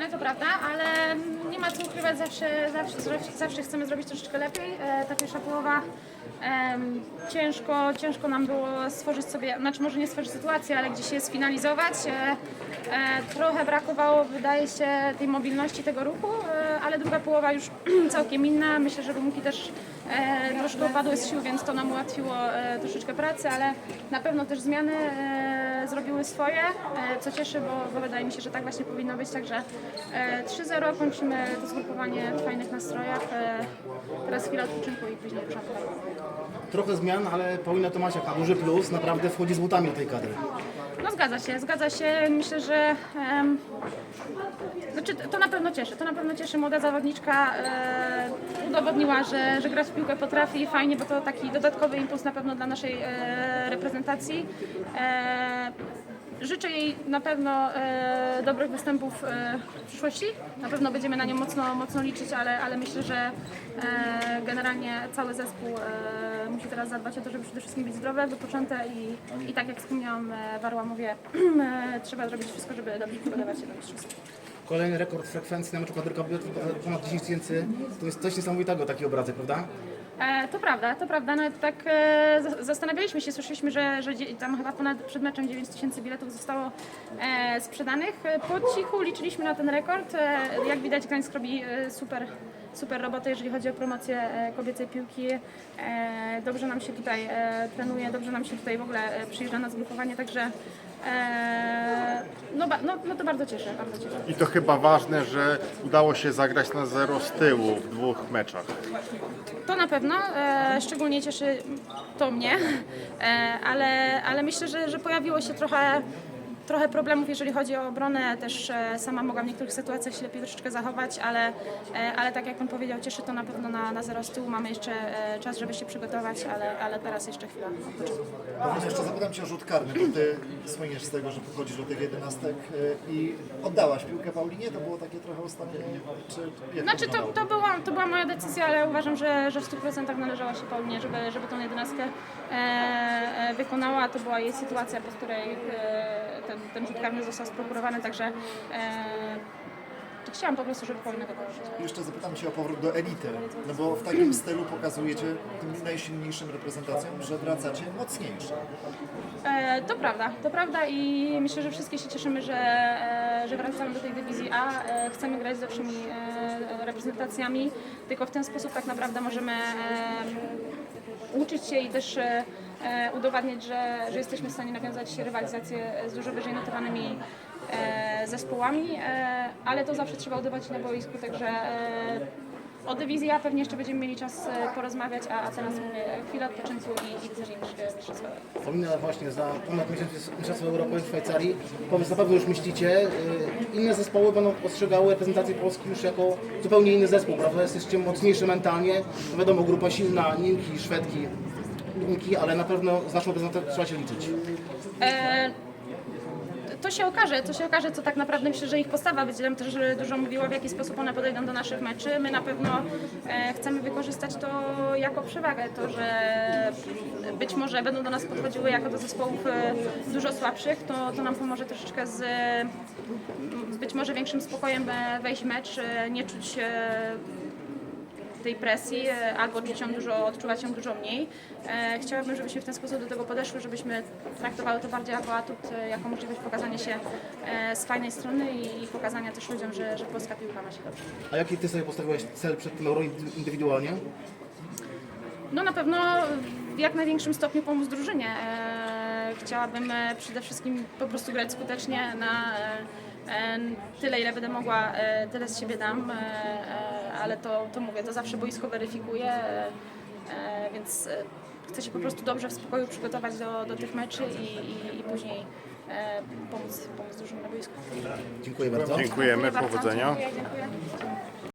to prawda, ale nie ma co ukrywać, zawsze, zawsze, zawsze, chcemy zrobić troszeczkę lepiej. E, ta pierwsza połowa ciężko, ciężko nam było stworzyć sobie, znaczy może nie stworzyć sytuację, ale gdzieś je sfinalizować. E, e, trochę brakowało, wydaje się, tej mobilności tego ruchu, e, ale druga połowa już całkiem inna. Myślę, że wymówki też e, troszkę opadły z sił, więc to nam ułatwiło e, troszeczkę pracy, ale na pewno też zmiany e, zrobiły swoje, e, co cieszy, bo, bo wydaje mi się, że tak właśnie powinno być. Także e, 3-0 kończymy to zgrupowanie w fajnych nastrojach. E, teraz chwila odpoczynku i później ruszamy. Trochę zmian, ale Paulina Tomasiak na duży plus naprawdę wchodzi z butami do tej kadry. No zgadza się, zgadza się. Myślę, że znaczy, to na pewno cieszy. To na pewno cieszy młoda zawodniczka. E, udowodniła, że, że grać w piłkę potrafi fajnie, bo to taki dodatkowy impuls na pewno dla naszej e, reprezentacji. E, Życzę jej na pewno e, dobrych występów e, w przyszłości. Na pewno będziemy na nią mocno, mocno liczyć, ale, ale myślę, że e, generalnie cały zespół e, musi teraz zadbać o to, żeby przede wszystkim być zdrowe, wypoczęte i, i tak jak wspomniałam e, w Arłamowie, e, trzeba zrobić wszystko, żeby dobrze przygotować się do mistrzostw. Kolejny rekord frekwencji na meczu kadry ponad 10 tysięcy. To jest coś niesamowitego, taki obrazek, prawda? E, to prawda, to prawda. Nawet tak e, za- zastanawialiśmy się, słyszeliśmy, że, że tam chyba ponad przed meczem 9 tysięcy biletów zostało e, sprzedanych. E, Po cichu liczyliśmy na ten rekord. E, jak widać, Gdańsk robi e, super, super robotę, jeżeli chodzi o promocję e, kobiecej piłki. E, dobrze nam się tutaj e, trenuje, dobrze nam się tutaj w ogóle przyjeżdża na zgrupowanie, także e, no, no to bardzo cieszę, bardzo cieszę. I to chyba ważne, że udało się zagrać na zero z tyłu w dwóch meczach. To na pewno, e, szczególnie cieszy to mnie, e, ale, ale myślę, że, że pojawiło się trochę, trochę problemów, jeżeli chodzi o obronę. Też e, sama mogłam w niektórych sytuacjach się lepiej troszeczkę zachować, ale, e, ale tak jak Pan powiedział, cieszy to na pewno na, na zero z tyłu. Mamy jeszcze e, czas, żeby się przygotować, ale, ale teraz jeszcze chwila odpoczynku. Paweł, jeszcze zapytam Cię o rzut karny, bo Ty słyniesz z tego, że podchodzisz do tych jedenastek i oddałaś piłkę Paulinie, to było takie trochę ustawienie, czy Znaczy to, to, była, to była moja decyzja, ale uważam, że, że w 100% należała się Paulinie, żeby, żeby tą jedenastkę e, wykonała. To była jej sytuacja, po której e, ten, ten rzut karny został sprokurowany, także e, chciałam po prostu, żeby go poruszyć. Jeszcze zapytam Cię o powrót do elity, no bo w takim stylu pokazujecie tym najsilniejszym reprezentacjom, że wracacie mocniejsze. E, to prawda, to prawda i myślę, że wszystkie się cieszymy, że, e, że wracamy do tej dywizji A. E, chcemy grać z lepszymi e, reprezentacjami, tylko w ten sposób tak naprawdę możemy e, uczyć się i też e, udowadniać, że, że jesteśmy w stanie nawiązać rywalizację z dużo wyżej notowanymi e, zespołami, e, ale to zawsze trzeba udawać na boisku, także e, o dywizji A pewnie jeszcze będziemy mieli czas e, porozmawiać, a, a teraz mówię chwila odpoczynku i, i wydarzenie mistrzostwa. Paulina właśnie za ponad miesiąc jest Mistrzostwo Europy w Szwajcarii. Powiedz, na pewno już myślicie, inne zespoły będą postrzegały reprezentację Polski już jako zupełnie inny zespół, prawda? Jesteście mocniejszy mentalnie. No wiadomo, grupa silna, Niemki, Szwedki, Niemki, ale na pewno z naszą reprezentacją trzeba się liczyć. E, to się okaże, to się okaże, co tak naprawdę myślę, że ich postawa będzie nam też dużo mówiła, w jaki sposób one podejdą do naszych meczy. My na pewno e, chcemy wykorzystać to jako przewagę, to, że być może będą do nas podchodziły jako do zespołów e, dużo słabszych, to, to nam pomoże troszeczkę z być może większym spokojem wejść w mecz, e, nie czuć tej presji, e, albo czuć ją dużo, odczuwać ją dużo mniej. E, Chciałabym, żebyśmy w ten sposób do tego podeszły, żebyśmy traktowały to bardziej jako atut, e, jako możliwość pokazania się z fajnej strony i, pokazania też ludziom, że, że polska piłka ma się dobrze. A jaki ty sobie postawiłeś cel przed tym Euro indywidualnie? No na pewno w jak największym stopniu pomóc drużynie. Chciałabym przede wszystkim po prostu grać skutecznie na tyle, ile będę mogła, e, tyle z siebie dam, e, e, ale to, to mówię, to zawsze boisko weryfikuje, więc chcę się po prostu dobrze w spokoju przygotować do, do tych meczy i, i, i później pomóc, pomóc drużynie na boisku. Dziękuję bardzo. Dziękujemy, Dziękuję bardzo. powodzenia. Dziękuję, dziękuję.